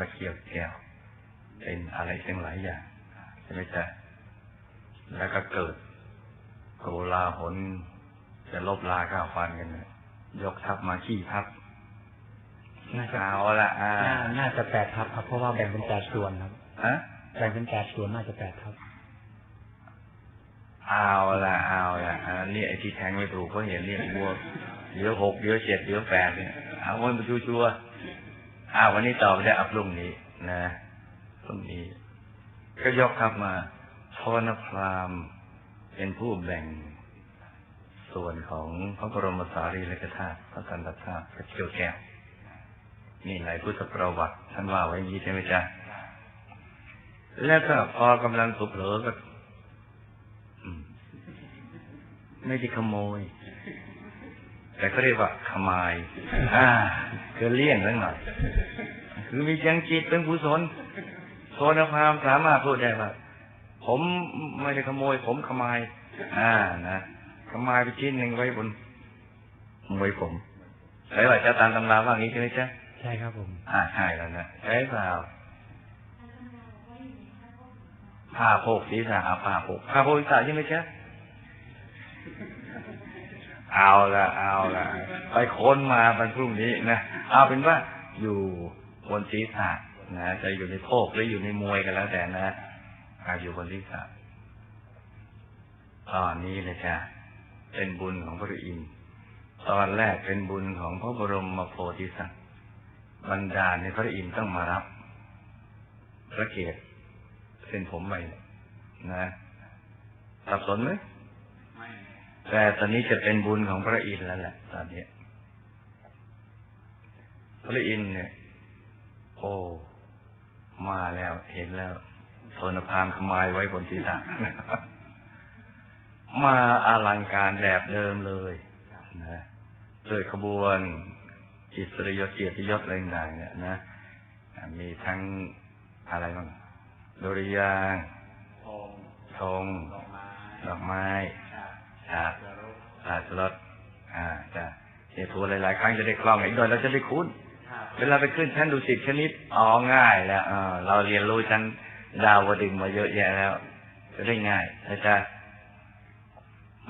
ระเกียวแก้ว เป็นอะไรทั้งหลายอย่างใช่ไหมจ๊ะแล้วก็เกิดโกลาหลจะลบลาข้าวฟันกันเนี่ยยกทัพมาขี้ทัพน่าจะเอาละอ่าน่า น่าจะแปดทับครับ เพราะว่าแบ่งเป็นแปดส่วนครับฮะแบ่งเป็นแปดส่วนน่าจะแปดทับเอาละเอาละอันนี้ไอ้ที่แทงไม่ถูกก็เห็นเรียกวัวเดี๋ยวหกเดี๋ยวเจ็ดเดี๋ยวแปดเนี่ยเอาวันมาชัวร์ๆ อ้าววันนี้ตอบได้อัพรุ่งนี้นะพรุ่งนี้ ก็ยกทัพมาทวนพรามเป็นผู้แบ่งส่วนของพระบรมสารีริกธาตุพระสันตธาตุพระเกียวแก้วนี่หลายพุทธประวัติท่านว่าไว้อย่างนี้ใช่ไหมจ๊ะแล้วก็พอกำลังสุเผลอก็ไม่ได้ขโมย แต่ก็เรียกว่าขมาย อ่าคือเลี่ยงสักหน่อย คือมียังจิตเป็นกุศลโทนความสามารถพูดได้ว่าผมไม่ได้ขโมย ผมขมาย อ่านะขมายไปชิ้นหนึ่งไว้บนมวยผมใช่ว่าจะตามตำราว่างี้ใช่ไหมจ๊ะใช่ครับผม อ่าใช่แล้วนะใช่เปล่าผ้าโพกศีรษะเอาผ้าโพกผ้าโพกศีรษะใช่ไหมจ๊ะ เอาละเอาละไปค้นมาวันพรุ่งนี้นะเอาเป็นว่าอยู่บนศีรษะนะจะอยู่ในโพกหรืออยู่ในมวยกันแล้วแต่นะอาอยู่บนศีรษะตอนนี้เลยจ้ะเป็นบุญของพระอินทร์ตอนแรกเป็นบุญของพระบรมโพธิสัตว์บรรดาในพระอินทร์ต้องมารับพระเกศเส้นผมไปนะสับสนไหม แต่ตอนนี้จะเป็นบุญของพระอินทร์แล้วแหละตอนนี้ พระอินทร์เนี่ย โอ้มาแล้วเห็นแล้วโทนพามขมายไว้บนศีรษะมาอลังการแบบเดิมเลยนะด้วยขบวนอิสริยศเกียรติยศอะไรต่างๆเนี่ยนะมีทั้งอะไรบ้างดุริยางค์ธงดอกไม้ ฉากฉากรถอ่าจะเสียทัวหลาย ๆ ครั้งจะได้คล่องอีกหน่อยเราจะได้คุ้นเวลาไปขึ้นชั้นดูสิตชนิดอ๋อง่ายแล้วเออเราเรียนรู้ชั้นดาวดึงส์มาเยอะแยะแล้ว จะได้ง่ายนะจ๊ะ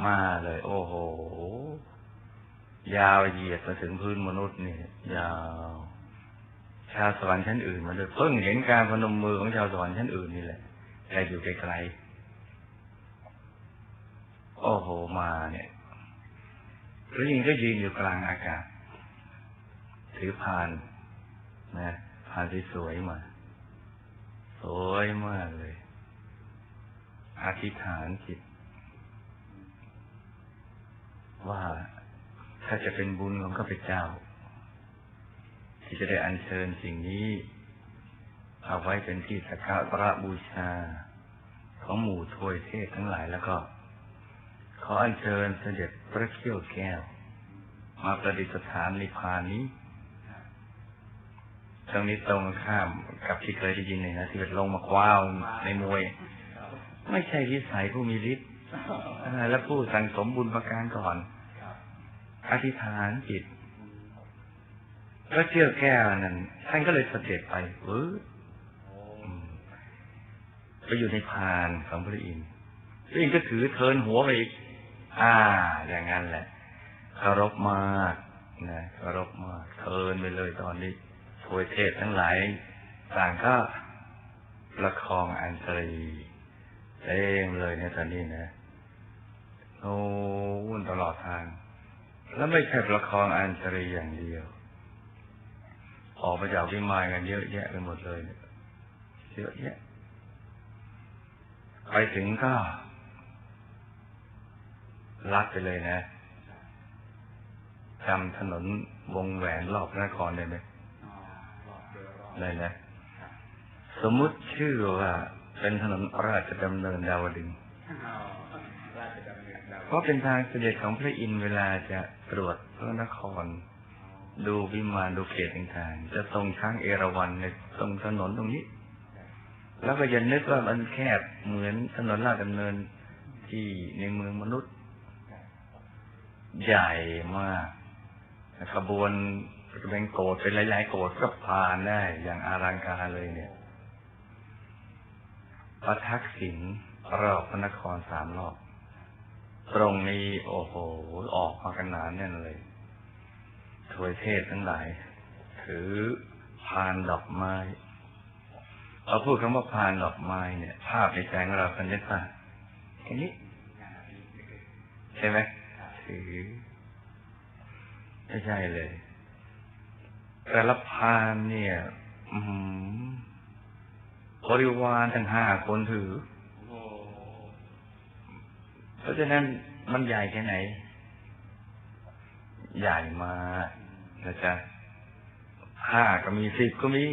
มาเลย โอ้โห ยาวเหยียดมาถึงพื้นมนุษย์นี่ยาว ชาวสวรรค์ชั้นอื่นมาเลยเพิ่งเห็นการพนมมือของชาวสวรรค์ชั้นอื่นนี่แหละแต่อยู่ไกลๆ โอ้โหมาเนี่ยพระยิงก็ยืนอยู่กลางอากาศ ถือพานนะพานที่สวยมา สวยมากเลย อธิษฐานจิต ว่าถ้าจะเป็นบุญของข้าพเจ้า ที่จะได้อัญเชิญสิ่งนี้เอาไว้เป็นที่สักการะบูชา ของหมู่ทวยเทพทั้งหลายแล้วก็ ขออัญเชิญเสด็จพระเขี้ยวแก้ว มาประดิษฐานในพานนี้ตรงนี้ตรงข้ามกับที่เคยได้ยินเลยนะที่เป็นลงมาคว้าวในมวย ไม่ใช่วิสัยผู้มีฤทธิ์และผู้สั่งสมบุญประการก่อนอธิษฐานจิตพระเจ้าแก้วนั้นท่านก็เลยเสด็จไปเออไปอยู่ในพานของพระอินทร์พระอินทร์ก็ถือเทินหัวไปอีก อ่า อย่างนั้นแหละเคารพมากนะเคารพมากเทินไปเลยตอนนี้ทวยเทพทั้งหลายต่างก็ประคองอัญชลีเต็มเลยในตอนนี้นะโอ้วุ่นตลอดทาง แล้วไม่ใช่ประคองอัญชลีอย่างเดียว ออกมาจากวิมานกันเยอะแยะไปหมดเลยเยเยอะแยะไปถึงก็ ลัดไปเลยนะจำถนนวงแหวนรอบนครได้ไหมได้นะสมมุติชื่อว่าเป็นถนนราชดำเนินดาวดึงส์เพราะเป็นทางเสด็จของพระอินทร์เวลาจะตรวจพระนคร ดูวิมานดูเขตต่างๆ จะตรงช้างเอราวัณในตรงถนนตรงนี้ แล้วก็อย่านึกว่ามันแคบเหมือนถนนลาดดำเนินที่ในเมืองมนุษย์ ใหญ่มากขบวนจะเป็นโกดเป็นหลาย ๆ โกดก็ผ่านได้อย่างอารังการเลยเนี่ยประทักษิณรอบพระนครสามรอบตรงนี้โอ้โห ออกมากันหนานแน่นเลยถวยเทศทั้งหลาย ถือพานดอกไม้เราพูดคำว่าพานดอกไม้เนี่ย ภาพในใจของเราเป็นเล็กว่าแค่นี้ ใช่ไหม ถือ ไม่ใช่เลย แต่ละพานเนี่ยอือหือบริวารทั้งห้าคนถือ เพราะฉะนั้นมันใหญ่แค่ไหน ใหญ่มากนะจ๊ะห้าก็มีสิบก็มี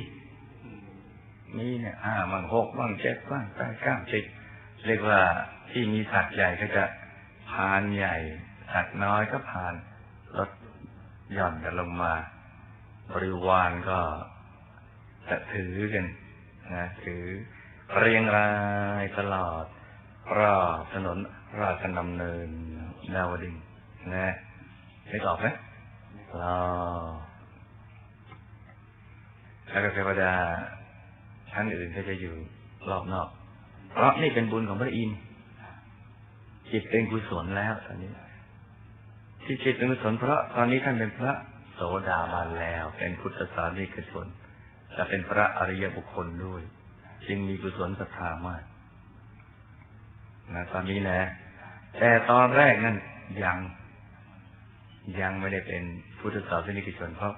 มีเนี่ยห้าบ้างหกบ้างเจ็ดบ้างแปดเก้าสิบเรียกว่าที่มีสัตว์ใหญ่ก็จะพานใหญ่ สัตว์น้อยก็พานลดหย่อนกันลงมา บริวารก็จะถือกันนะถือเรียงรายตลอดรอบถนนราชดำเนินดาวดินทร์นะไม่ตอบไหมรอแล้วก็เทวดาชั้นอื่นก็จะอยู่รอบนอก เพราะนี่เป็นบุญของพระอินทร์จิตเป็นกุศลแล้วตอนนี้ ที่จิตเป็นกุศลเพราะตอนนี้ท่านเป็นพระโสดาบันแล้วเป็นพุทธศาสนิกชนและเป็นพระอริยบุคคลด้วย จึงมีกุศลศรัทธามากนะตอนนี้นะ แต่ตอนแรกนั่นยังยังไม่ได้เป็นพุทธศาสนิกชนเพราะ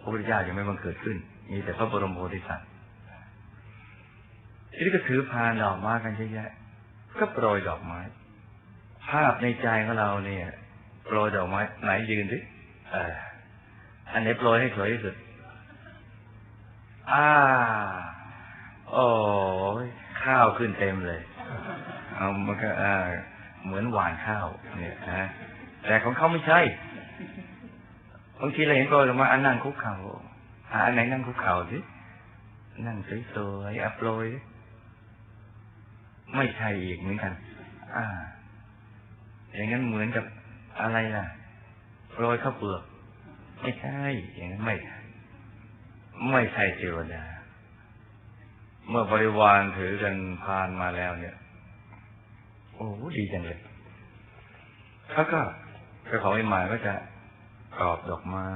พระพุทธเจ้ายังไม่บังเกิดขึ้น มีแต่พระบรมโพธิสัตว์ทีนี้ก็ถือพานดอกไม้กันเยอะแยะก็โปรยดอกไม้ ภาพในใจของเราเนี่ย โปรยดอกไม้ไหนยืนสิอันไหนโปรยให้สวยที่สุด อ่า โอ้ยข้าวขึ้นเต็มเลยเอามันก็เหมือนหวานข้าว เนี่ยนะแต่ของเขาไม่ใช่บางทีเราเห็นโปรยออกมาอันนั่งคุกเข่าหาอันไหนนั่งคุกเข่าสินั่งสวยๆอัปโปรยไม่ใช่อีกเหมือนกัน อ่า อย่างนั้นเหมือนกับ อะไรล่ะโรยข้าวเปลือก ไม่ใช่อย่างนั้นไม่ใช่ไม่ใช่เทวดา เมื่อบริวารถือกันพานมาแล้วเนี่ย โอ้ดีจังเลยเขาก็เจ้าของไอ้หมายก็จะกรอบดอกไม้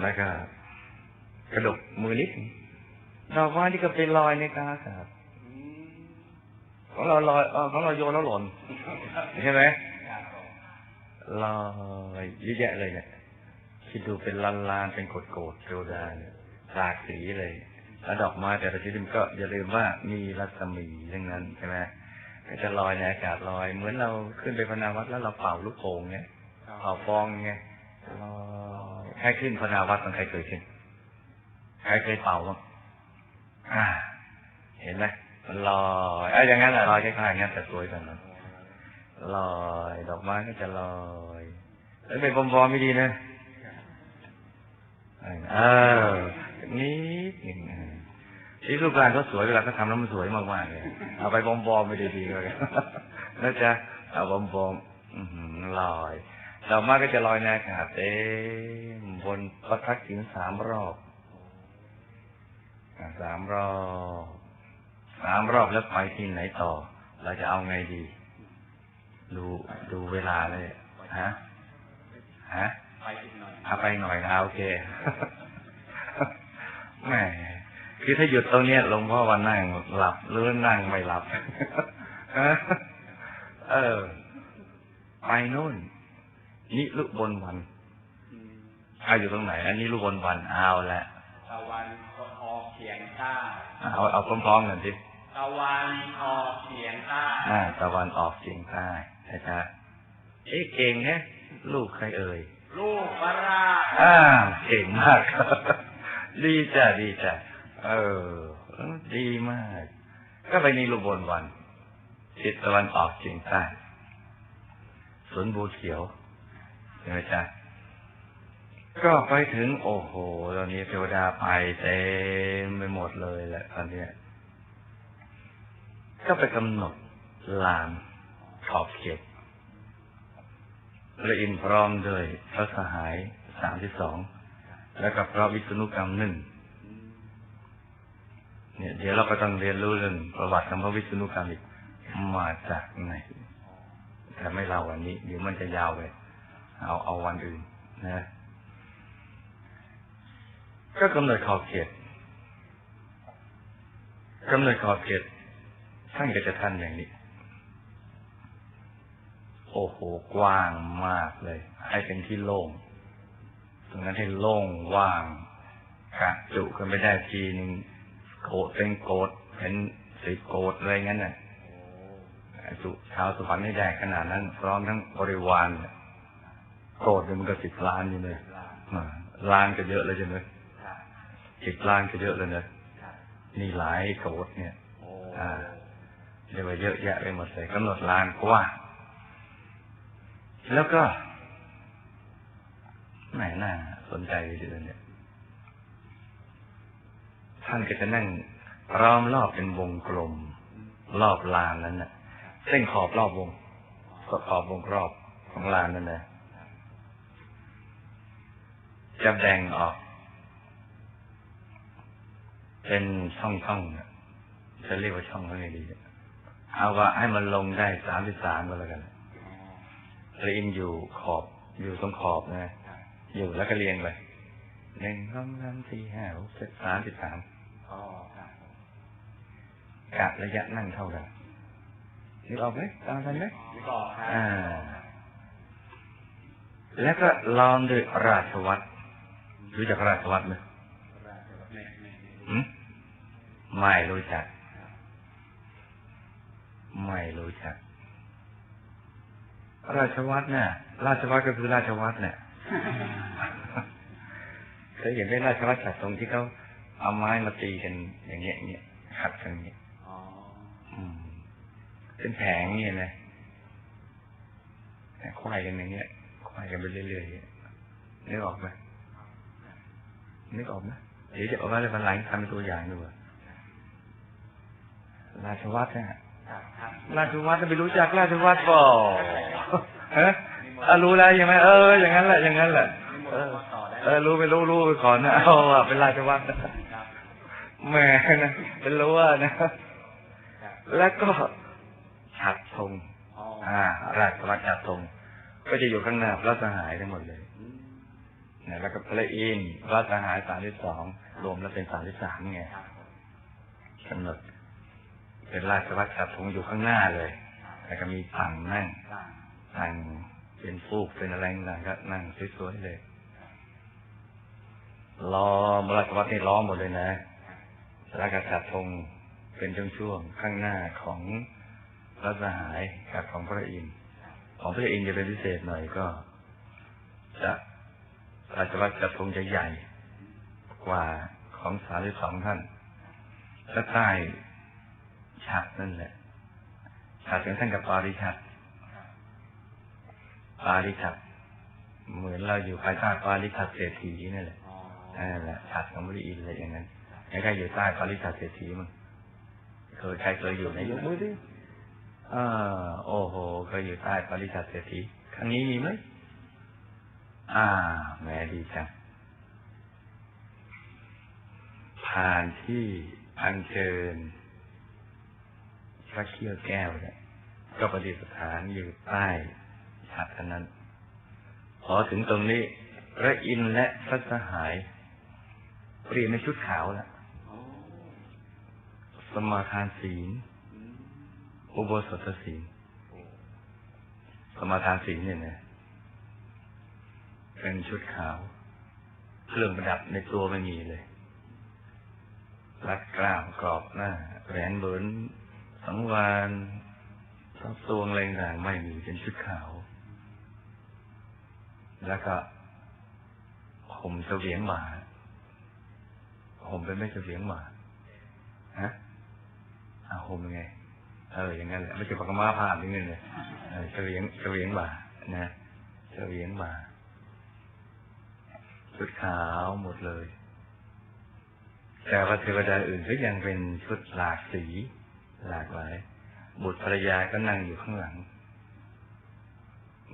แล้วก็กระดกมือนิดดอกไม้ที่ก็เป็นรอยในกาอากาศ ของเราลอยเออของเราโยนแล้วหล่นใช่ไหมลอยเยอะแยะเลยเนี่ยคิดดูเป็นลานลานๆเป็นโกดโกดๆเทวดาเนี่ยหลากสีเลยแล้วดอกไม้แต่ละชนิดก็อย่าลืมว่ามีรัศมีทั้งนั้นใช่ไหมก็จะลอยในอากาศลอย เหมือนเราขึ้นไปพนาวัดแล้วเราเป่าลูกโป่งเนี่ยเป่าฟองไงลอยใครขึ้นพนาวัดมันใครเคยขึ้นใครเคยเป่าบ้างอ่า เห็นไหมมัน ลอยไอ้ยอย่างนั้นแหละลอยคล้ายๆอย่างนั้นแต่สวยกว่านั้นลอยดอกไม้ก็จะลอยแล้วเป็นบอมๆไม่ดีนะเออนิดหนึ่งเออที่รูปร่างเขาสวยเวลาเขาทำแล้วมันสวยมากๆเลยเอาไปบอมๆไปดีๆเลยนะจ๊ะเอาบอมๆลอยดอกไม้ก็จะลอยในอากาศเต็มบนประทักษิณสามรอบสามรอบ สามรอบแล้วไปที่ไหนต่อ เราจะเอาไงดี ดูดูเวลาเลยฮะฮะไปอีกหน่อยเอาไปหน่อยนะโอเคแหมคือถ้าหยุดตรงเนี้ยหลวงพ่อวันนั่งหลับหรือนั่งไม่หลับเออ ไปนู่นนิลุบนวันเอาอยู่ตรงไหน อันนี้ลุบนวันเอาละตะวันออกเฉียงใต้เอาเอาพร้อมๆกันสิ ตะวันออกเฉียงใต้อ่าตะวันออกเฉียงใต้นะจ๊ะเอ๊ะเก่งแฮะลูกใครเอ่ย ลูกพระราชอ่าเก่งมากดีจ้ะดีจ้ะเออ ดีมาก ก็ไปนี่ลุบนวันทิศตะวันออกเฉียงใต้สวนบูเขียวเห็นไหมจ๊ะก็ไปถึงโอ้โห ตอนนี้เทวดาไปเต็มไปหมดเลยแหละตอนเนี้ย ก็ไปกำหนดลานขอบเขตพระอินทร์พร้อมโดยพระสหายสามที่สองแล้วก็พระวิษณุกรรมหนึ่งเนี่ยเดี๋ยวเราก็ต้องเรียนรู้เรื่องประวัติของพระวิษณุกรรมอีกมาจากไหนแต่ไม่เล่าวันนี้เดี๋ยวมันจะยาวไปเอาเอาวันอื่นนะก็กำหนดขอบเขตกำหนดขอบเขต ท่านก็จะท่านอย่างนี้ โอ้โห กว้างมากเลย ให้เป็นที่โล่ง ตรงนั้นให้โล่งว่างกะจุกันไม่ได้ทีนึงโกดเป็นโกดเป็นสิบโกดอะไรงั้นน่ะจุชาวสุพรรณให้ได้ขนาดนั้น พร้อมทั้งบริวารโกดมันก็สิบล้านอยู่เลยล้านก็เยอะเลยใช่ไหมสิบล้านก็เยอะเลยนะครับนี่หลายโกดเนี่ย อ่า เรียกว่าเยอะแยะไปหมดเลยกำหนดลานกว้างแล้วก็ไหนน่าสนใจดีเลยเนี่ย ท่านก็จะนั่งล้อมรอบเป็นวงกลม รอบลานนั้นน่ะ เส้นขอบรอบวงขอบวงรอบของลานนั่นนะจะแบ่งออก เป็นช่องๆน่ะจะเรียกว่าช่องเขาไงดีอะ เอาว่าให้มันลงได้สามสิบสามก็แล้วกันเรียงอยู่ขอบอยู่ตรงขอบนะอยู่แล้วก็เรียงไปหนึ่งสองสามสี่ห้าหกเจ็ดสามสิบสามอ๋อครับกะระยะนั่งเท่ากันนึกออกไหมตามทันไหมนี่ก็ครับอ่า แล้วก็ล้อมด้วยราชวัตรรู้จักราชวัตรไหมไม่ไม่ไม่หืมไม่รู้จัก ไม่รู้จัก ราชวัตรเนี่ย ราชวัตรก็คือราชวัตรเนี่ยเคยเห็นได้ราชวัตรจัดตรงที่เขาเอาไม้มาตีกันอย่างเงี้ยอย่างเงี้ยขัดกันอย่างเงี้ยอ๋ออืมเป็นแผงเนี่ยนะแต่ควายกันอย่างเงี้ยควายกันไปเรื่อยๆอย่างเงี้ยนึกออกไหมนึกออกไหมเดี๋ยวจะเอาไว้เลยวันหลังทำเป็นตัวอย่างดูอะราชวัตรเนี่ยค ราชวัตรจะไปรู้จักราชวัตรเปล่าฮะอะรู้แล้วใช่ไหมเออ อย่างนั้นแหละ อย่างนั้นแหละเออรู้ไม่รู้รู้ไปก่อนนะเอาอะเป็นราชวัตรนะแหม่นะเป็นรู้ว่านะ แล้วก็ฉัดธงอ๋ออ่า ราชวัตรฉัดธงก็จะอยู่ข้างหน้าพระสหายทั้งหมดเลยนะแล้วก็พระอินทร์พระสหายสามที่สองรวมแล้วเป็นสามที่สามไงกำหนด เป็นราชวัตรฉัดธงอยู่ข้างหน้าเลย แล้วก็มีฝั่งนั่งครับนั่งเป็นฟูกเป็นอะไรต่างก็นั่งสวยๆเลยล้อมราชวัตรนี่ล้อมหมดเลยนะแล้วก็จัดธงเป็นช่วงๆข้างหน้าของพระสหายกับของพระอินทร์ของพระอินทร์จะเป็นพิเศษหน่อยก็ จะราชวัตรจัดธงจะใหญ่กว่าของสามสองท่านและใต้ ฉากนั่นแหละฉากของท่านกับปาริชัดปาริชัดเหมือนเราอยู่ภายใต้ปาริชัดเศรษฐีนั่นแหละอ๋อนั่นแหละฉากของพระอินทร์อะไรอย่างนั้นใครๆอยู่ใต้ปาริชัดเศรษฐีมั้งเคยใครเคยอยู่ไหนยกมือดิอ่าโอ้โหเคยอยู่ใต้ปาริชัดเศรษฐีครั้งนี้มีไหมอ่าแหมดีจังผ่านที่อัญเชิญ พระเขี้ยวแก้วเนี่ย ก็ประดิษฐานอยู่ใต้ฉากนั้น พอถึงตรงนี้ พระอินทร์และพระสหายเปลี่ยนในชุดขาวแล้วสมาทานศีลอุโบสถศีลสมาทานศีลเนี่ยนะเป็นชุดขาว เครื่องประดับในตัวไม่มีเลยรัดกล้ามกรอบหน้าแหวนเบิน สังวานทับตวงอะไรต่างไม่มีเป็นชุดขาว แล้วก็ห่มเสวียงบ่าห่มเป็นไม่เสวียงบ่าฮะอะห่มยังไงเอออย่างนั้นแหละไม่ใช่ปากกามาผ่านอย่างนั้นเลยเออเสวียงเสวียงบ่านะเสวียงบ่าชุดขาวหมดเลย แต่ว่าเทวดาอื่นก็ยังเป็นชุดหลากสี หลากหลาย บุตรภรรยาก็นั่งอยู่ข้างหลัง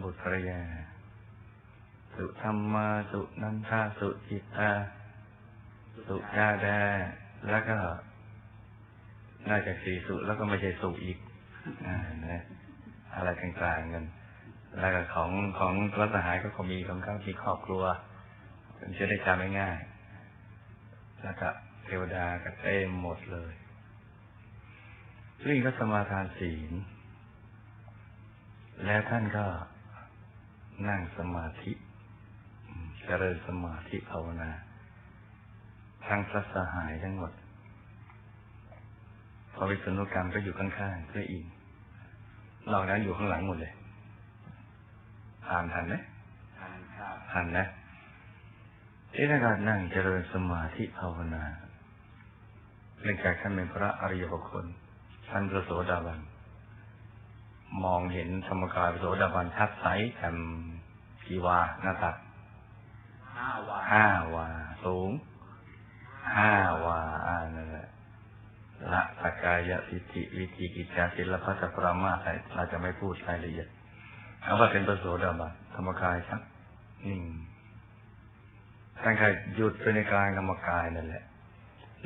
บุตรภรรยา สุธรรมาสุนันทาสุจิตา สุชาดา แล้วก็ น่าจะสี่สุแล้วก็ไม่ใช่สุอีกอ่านะอะไรต่างๆกันแล้วก็ของของรัฐสหายก็คงมีของเขามีครอบครัวมันจะได้จำง่ายๆแล้วก็เทวดาก็เต็มหมดเลย ซึ่งก็สมาทานศีล แล้วท่านก็นั่งสมาธิอืมเจริญสมาธิภาวนาทั้งพระสหายทั้งหมดพอวิษณุกรรมก็อยู่ข้างๆเพื่ออิงนอกนั้นอยู่ข้างหลังหมดเลยอ่านทันไหมทานครับทันนะที่ท่านก็นั่งเจริญสมาธิภาวนาเนื่องจากท่านเป็นพระอริยบุคคล ท่านพระโสดาบัน มองเห็นธรรมกายพระโสดาบันชัดใสแจ่มกีวาหน้าตักห้าวันห้าวา สูงห้าวาอ่านั่นแหละละสกกายสิทธิวิธีกิจจาศิลปัสปรามาสเราจะไม่พูดรายละเอียดเอาว่าเป็นประโสดาบันธรรมกายชัดนิ่งท่านใครหยุดไปในกลางธรรมกายนั่นแหละ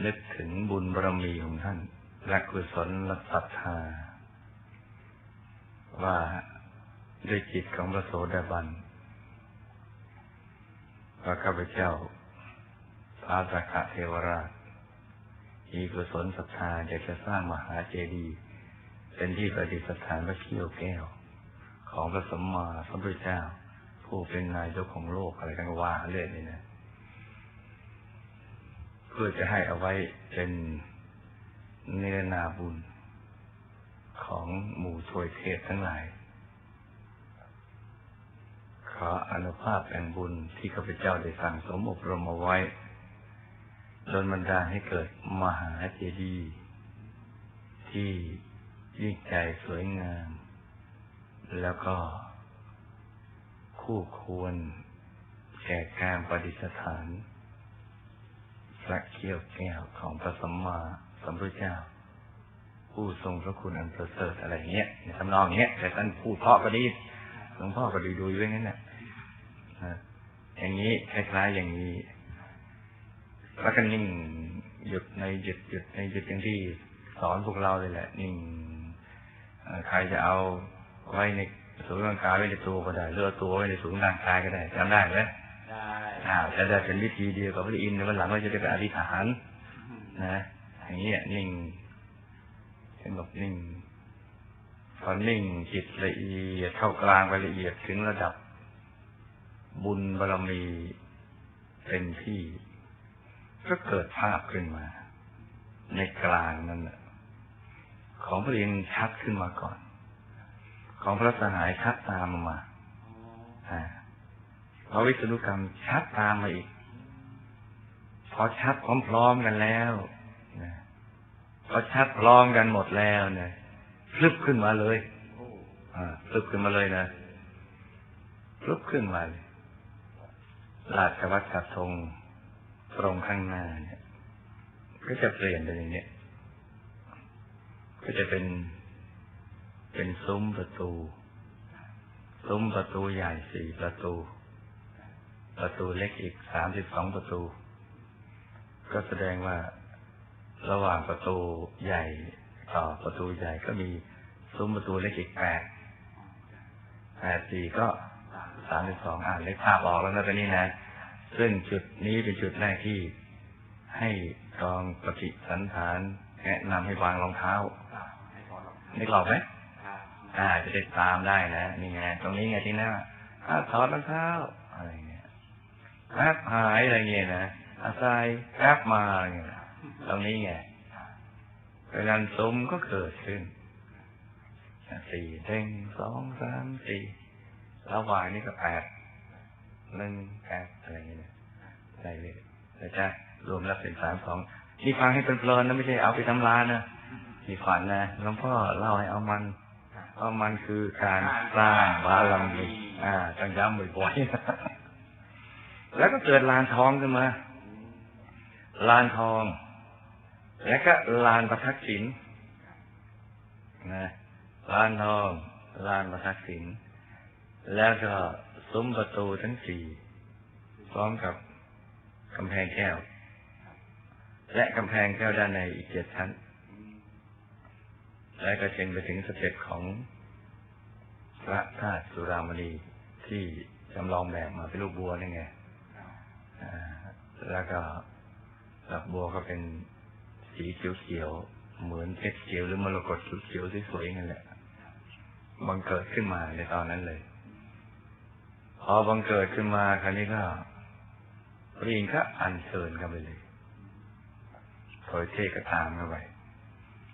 นึกถึงบุญบารมีของท่าน และกุศลและศรัทธา ว่าด้วยจิตของพระโสดาบันว่าข้าพเจ้าพระสักะเทวราชมีกุศลศรัทธาอยากจะสร้างมหาเจดีย์เป็นที่ประดิษฐานพระเขี้ยวแก้ว ของพระสัมมาสัมพุทธเจ้า ผู้เป็นนายกของโลกอะไรกันว่าเรื่อยเลยนะเพื่อจะให้เอาไว้เป็น เนรนาบุญ ของหมู่ชวยเทศทั้งหลาย ขออนุภาพแห่งบุญที่ข้าพเจ้าได้สั่งสมอบรมเอาไว้โดนบันดาให้เกิดมหาเจดีย์ที่ยิ่งใหญ่สวยงาม แล้วก็คู่ควรแก่การประดิษฐานพระเขี้ยวแก้วของพระสัมมา สัมพุทธเจ้า ผู้ทรงพระคุณอันประเสริฐอะไรเงี้ยในทำนองเงี้ยแต่ท่านพูดเพราะก็ดีหลวงพ่อก็ดูดูอย่างนั้นแหละอ่าอย่างนี้คล้ายๆอย่างนี้แล้วก็นิ่งหยุดในหยุดหยุดในหยุดอย่างที่สอนพวกเราเลยแหละนิ่งเอ่อใครจะเอาไว้ในศูนย์ร่างกายไว้ในตัวก็ได้เลือกตัวไว้ในศูนย์ร่างกายก็ได้จำได้ไหมได้อ่าจะได้เป็นวิธีเดียวกับพระอินทร์ในวันหลังเราจะได้ไปอธิษฐานนะ อย่างนี้ยนิ่งสงบนิ่งพอนิ่งจิตละเอียดเข้ากลางไปละเอียดถึงระดับ บุญบารมีเป็นที่ ก็เกิดภาพขึ้นมา ในกลางนั้นน่ะของพระอินทร์ชัดขึ้นมาก่อน ของพระสหายชัดตามมาอ่าพระวิศนุกรรมชัดตามมาอีกพอชัดพร้อมๆกันแล้ว พอชัดพร้อมกันหมดแล้วเนี่ยพลึบขึ้นมาเลยอ่าพลึบขึ้นมาเลยนะพลึบขึ้นมาเลยราชวัตรกระทงตรงข้างหน้าเนี่ย ก็จะเปลี่ยนเป็นอย่างนี้ก็จะเป็น เป็นซุ้มประตู ซุ้มประตูใหญ่สี่ประตู ประตูเล็กอีกสามสิบสองประตู ก็แสดงว่า ระหว่างประตูใหญ่ต่อประตูใหญ่ก็มีซุ้มประตูเล็กอีกแปดแปดสี่ก็สามสิบสองอ่านเล็กภาพออกแล้วนะตอนนี้นะ ซึ่งจุดนี้เป็นจุดแรกที่ให้กองปฏิสันฐานแนะนำให้วางรองเท้าครับให้กนึกออกไหมอ่าจะได้ตามได้นะนี่ไงตรงนี้ไงที่หน้าอ่าถอดรองเท้าอะไรเงี้ยแป๊บหายอะไรเงี้ยนะอาศัยแป๊บมาอะไรเงี้ย ตรงนี้ไงเวลาซุ้มก็เกิดขึ้นสี่เด้งสองสามสี่ระหว่างนี้ก็แปดหนึ่งแปดอะไรเงี้ยนะได้เลยนะจ๊ะรวมแล้วเป็นสามสองนี่ฟังให้เป็นเพลินนะไม่ใช่เอาไปทำลานนะนี่ฝันนะหลวงพ่อเล่าให้เอามันเพรามันคือการสร้างบารมีอ่าต้องย้ำบ่อยๆแล้วก็เกิดลานทองขึ้นมาลานทอง แล้วก็ลานประทักษิณนะลานทองลานประทักษิณแล้วก็ซุ้มประตูทั้งสี่พร้อมกับกำแพงแก้ว และกำแพงแก้วด้านในอีกเจ็ดชั้น และก็เชิงไปถึงสเต็ปของพระธาตุสุรามณีที่จำลองแบบมาเป็นลูกบัวนี่ไงแล้วก็ดอกบัวก็เป็น สีเขียวๆเหมือนเพชรเขียวหรือมรกตเขียวๆสวยๆนั่นแหละบังเกิดขึ้นมาในตอนนั้นเลย พอบังเกิดขึ้นมาคราวนี้ก็พระอินทร์ก็อัญเชิญกันไปเลยโถยเทก็ตามเข้าไป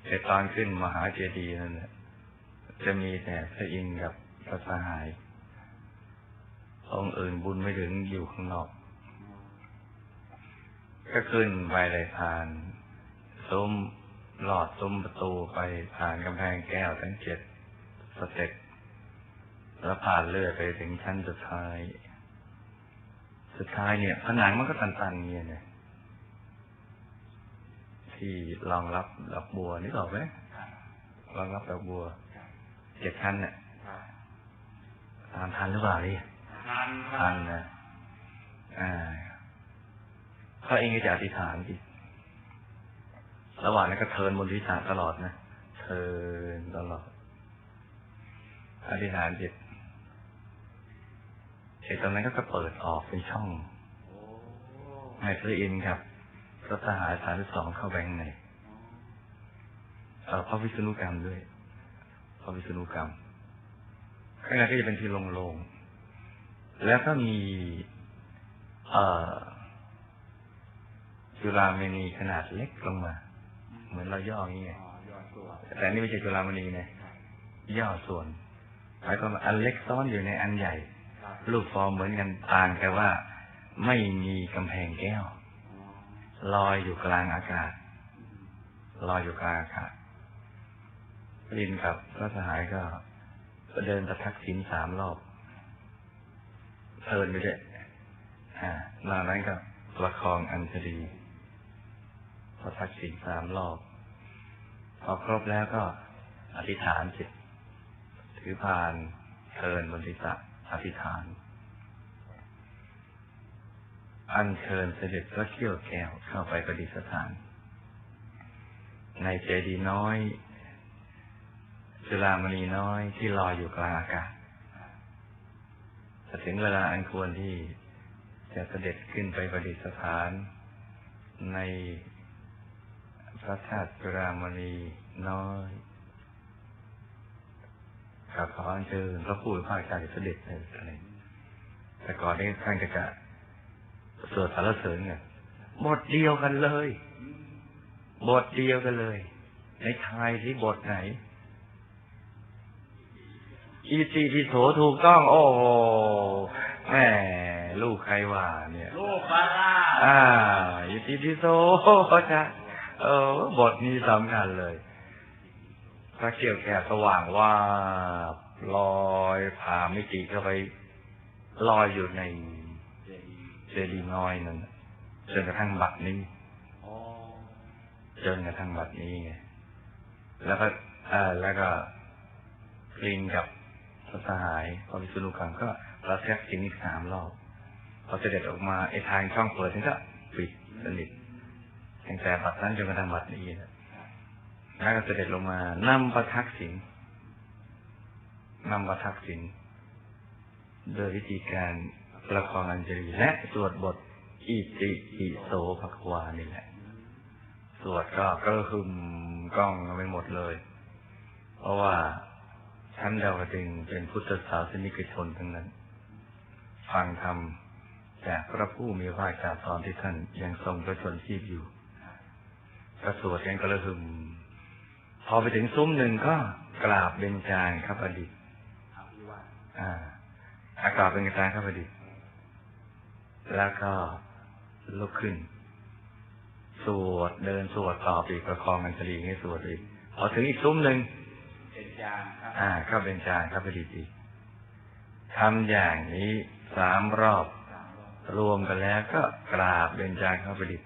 แต่ตอนขึ้นมหาเจดีย์นั่นแหละจะมีแต่พระอินทร์กับพระสหายองค์อื่นบุญไม่ถึงอยู่ข้างนอก ก็ขึ้นไปเลยผ่าน ซุ้มหลอดซุ้มประตูไปผ่านกำแพงแก้วทั้งเจ็ดสเต็ปแล้วผ่านเลื่อยไปถึงชั้นสุดท้าย สุดท้ายเนี่ย ผนังมันก็ตันๆเงี้ยเนี่ยที่รองรับดอกบัวนี่ออกไหมรองรับดอกบัวเจ็ดชั้นเนี่ยครับตามทันหรือเปล่าดิทานครัทับนนะอ่าพระเองก็จะอธิษฐานดิ ระหว่างนั้นก็เทินบนวิสาตลอดนะ เทินตลอด อธิษฐานจิตเสร็จตรงนั้นก็เปิดออกเป็นช่องให้พระอินทร์ครับพระทหารสามสองเข้าไปข้างในเอ่อพระวิษณุกรรมด้วย พระวิษณุกรรมข้างในก็จะเป็นที่โล่งๆ แล้วก็มีเอ่อจุฬามณีขนาดเล็กลงมา เหมือนเราย่ออย่างนี้ไงอ๋อยอดตัวแต่นี่ไม่ใช่จุฬามณีนะย่อส่วนหมายความว่าอันเล็กซ้อนอยู่ในอันใหญ่ครับรูปฟอร์มเหมือนกันต่างแค่ว่าไม่มีกำแพงแก้วอ๋อลอยอยู่กลางอากาศ ลอยอยู่กลางอากาศลินกับพระสหายก็เดินประทักษิณสามรอบเพลินไปด้วยอ่าหลังนั้นก็ประคองอัญชลี ประทักษิณสามรอบ พอครบแล้วก็อธิษฐานจิตถือพานเทินบนศีรษะอธิษฐาน อัญเชิญเสด็จพระเขี้ยวแก้วเข้าไปประดิษฐาน ในเจดีน้อยจุฬามณีน้อยที่ลอยอยู่กลางอากาศถึงเวลาอันควรที่จะเสด็จขึ้นไปประดิษฐานใน พระธาตุจุฬามณีน้อยกับขออัญเชิญพระผู้เป็นพระเจ้าเสด็จเลยอะไรแต่ก่อนนี้ท่านก็จะสวดสรรเสริญกันบทเดียวกันเลย บทเดียวกันเลย ในทายที่บทไหน อีซีพิโสถูกต้อง โอ้โหแหมลูกใครว่า เนี่ย ลูกบาร่าอ่าอิติปิโสจะ เออบทนี้สำคัญเลย พระเกี่ยวแก่สว่างว่าลอยผ่ามิติเข้าไปลอยอยู่ในเจดีย์เจดีย์น้อยนั่นจนกระทั่งบัดนี้อ๋อจนกระทั่งบัดนี้ไงแล้วก็อ่าแล้วก็กลินกับพระสหายพระวิษณุกรรมก็ประทักษิณอีกสามรอบพอเสด็จออกมาไอ้ทางช่องเปิดนี่ก็ปิดสนิท ตั้งแต่บัดนั้นจนกระทั่งบัดนี้นะแล้วก็เสด็จลงมานำประทักษิณนำประทักษิณโดยวิธีการประคองอัญชลีและสวดบทอิติปิโสภควานี่แหละ สวดก็ก็หึมกล้องไปหมดเลย เพราะว่าท่านดาวดึงเป็นพุทธศาสนิกชนทั้งนั้น ฟังธรรมจากพระผู้มีพระภาตอนที่ท่านยังทรงพระชนชีพอยู่ ก็สวดกันก็ระหึมพอไปถึงซุ้มหนึ่งก็กราบเบญจางครับอดีตอภิวัตอ่าอากราบเบญจางครับอดีตแล้วก็ลุกขึ้น สวดเดินสวดต่อไปอีกประคองกันสลีให้สวดอีกพอถึงอีกซุ้มหนึ่งเป็นจานครับอ่าเข้าเป็นจานครับพอดีอีกทำอย่างนี้สามรอบสามรอบรวมกันแล้วก็กราบเป็นจานครับพอดี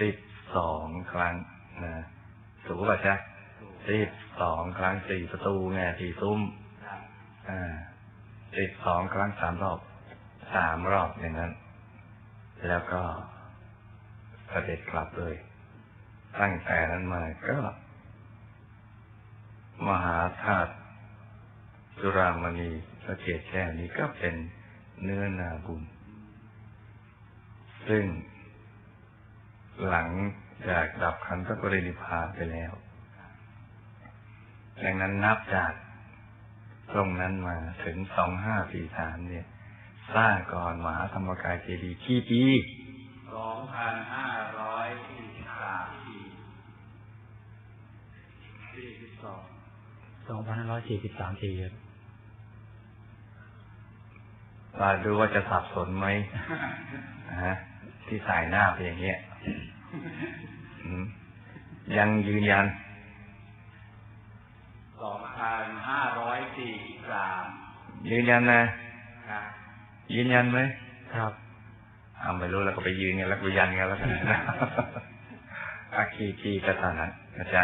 สิบสองครั้ง นะถูกป่ะจ๊ะถูกสิบสองครั้งสี่ประตูไงสี่ซุ้มครับอ่าสิบสองครั้งสามรอบสามรอบอย่างนั้น แล้วก็เสด็จกลับเลย ตั้งแต่นั้นมาก็ มหาธาตุจุรามณีพระเกศแก้วนี้ก็เป็นเนื้อนาบุญ ซึ่งหลัง จากดับขันธปรินิพพานไปแล้ว ดังนั้นนับจากตรงนั้นมาถึงสองห้าสี่สามเนี่ย สร้างก่อนมหาธรรมกายเจดีย์กี่ปีสองพันห้าร้อยสี่สิบสามปีสี่สิบสองสองพันห้าร้อยสี่สิบสามปีครับเราดูว่าจะสับสนไหมฮะที่สายหน้าเป็นอย่างเงี้ยอืม ยังยืนยันสองพันห้าร้อยสี่สิบสามยืนยันนะครับยืนยันไหมครับเอาไม่รู้แล้วก็ไปยืนกันแล้วก็ยันกันแล้วกันนะอาคีทีก็เท่านั้นนะจ๊ะ